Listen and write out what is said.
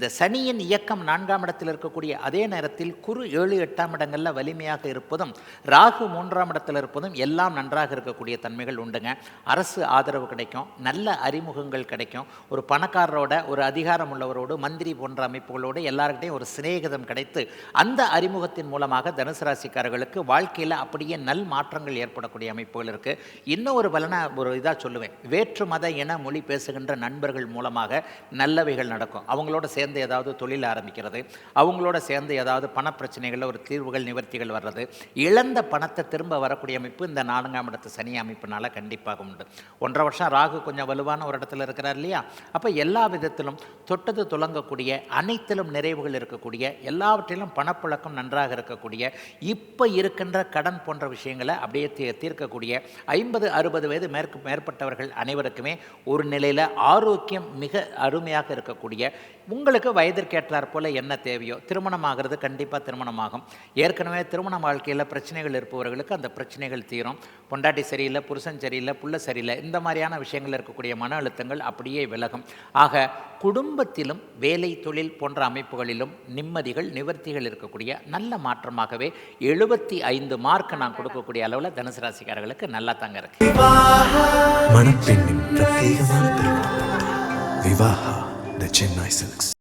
இந்த சனியின் இயக்கம் நான்காம் இடத்தில் இருக்கக்கூடிய அதே நேரத்தில் குரு ஏழு எட்டாம் இடங்களில் வலிமையாக இருப்பதும் ராகு மூன்றாம் இடத்தில் இருப்பதும் எல்லாம் நன்றாக இருக்கக்கூடிய தன்மைகள் உண்டுங்க. அரசு ஆதரவு கிடைக்கும் நல்ல அறிமுகங்கள் கிடைக்கும். ஒரு பணக்காரரோட ஒரு அதிகாரம் உள்ளவரோடு மந்திரி போன்ற அமைப்புகளோடு எல்லார்கிட்டையும் ஒரு சிநேகிதம் கிடைத்து அந்த அறிமுகத்தின் மூலமாக தனுசு ராசிக்காரர்களுக்கு வாழ்க்கையில் அப்படியே நல் மாற்றங்கள் ஏற்படக்கூடிய அமைப்புகள் இருக்குது இன்னும் ஒரு பலனை ஒரு இதாக சொல்லுவேன். வேற்று மத இன மொழி பேசுகின்ற நண்பர்கள் மூலமாக நல்லவைகள் நடக்கும். அவங்களோட சேர்ந்து சேர்ந்து ஏதாவது தொழில் ஆரம்பிக்கிறது அவங்களோட சேர்ந்து ஏதாவது பணப்பிரச்சனைகளில் ஒரு தீர்வுகள் நிவர்த்திகள் வர்றது இழந்த பணத்தை திரும்ப வரக்கூடிய அமைப்பு இந்த நான்காம் இடத்து சனி அமைப்பினால கண்டிப்பாக உண்டு. ஒன்றரை வருஷம் ராகு கொஞ்சம் வலுவான ஒரு இடத்துல இருக்கிறார் இல்லையா? அப்போ எல்லா விதத்திலும் தொட்டது துலங்கக்கூடிய அனைத்திலும் நிறைவுகள் இருக்கக்கூடிய எல்லாவற்றிலும் பணப்புழக்கம் நன்றாக இருக்கக்கூடிய இப்போ இருக்கின்ற கடன் போன்ற விஷயங்களை அப்படியே தீ தீர்க்கக்கூடிய ஐம்பது அறுபது வயது மேற்கு மேற்பட்டவர்கள் அனைவருக்குமே ஒரு நிலையில் ஆரோக்கியம் மிக அருமையாக இருக்கக்கூடிய உங்களுக்கு வயதிற்கேற்றாற் போல என்ன தேவையோ திருமணம் ஆகிறது கண்டிப்பாக திருமணமாகும். ஏற்கனவே திருமண வாழ்க்கையில் பிரச்சனைகள் இருப்பவர்களுக்கு அந்த பிரச்சனைகள் தீரும். பொண்டாட்டி சரியில்லை புருஷன் சரியில்லை புள்ள சரியில்லை இந்த மாதிரியான விஷயங்கள் இருக்கக்கூடிய மன அழுத்தங்கள் அப்படியே விலகும். ஆக குடும்பத்திலும் வேலை தொழில் போன்ற அமைப்புகளிலும் நிம்மதிகள் நிவர்த்திகள் இருக்கக்கூடிய நல்ல மாற்றமாகவே எழுபத்தி ஐந்து மார்க் நான் கொடுக்கக்கூடிய அளவில் தனுசு ராசிக்காரர்களுக்கு நல்லா தாங்க இருக்கு. மணப்பெண்ணின் பிரத்யேகமான விவாஹா த சென்னை சில்க்ஸ்.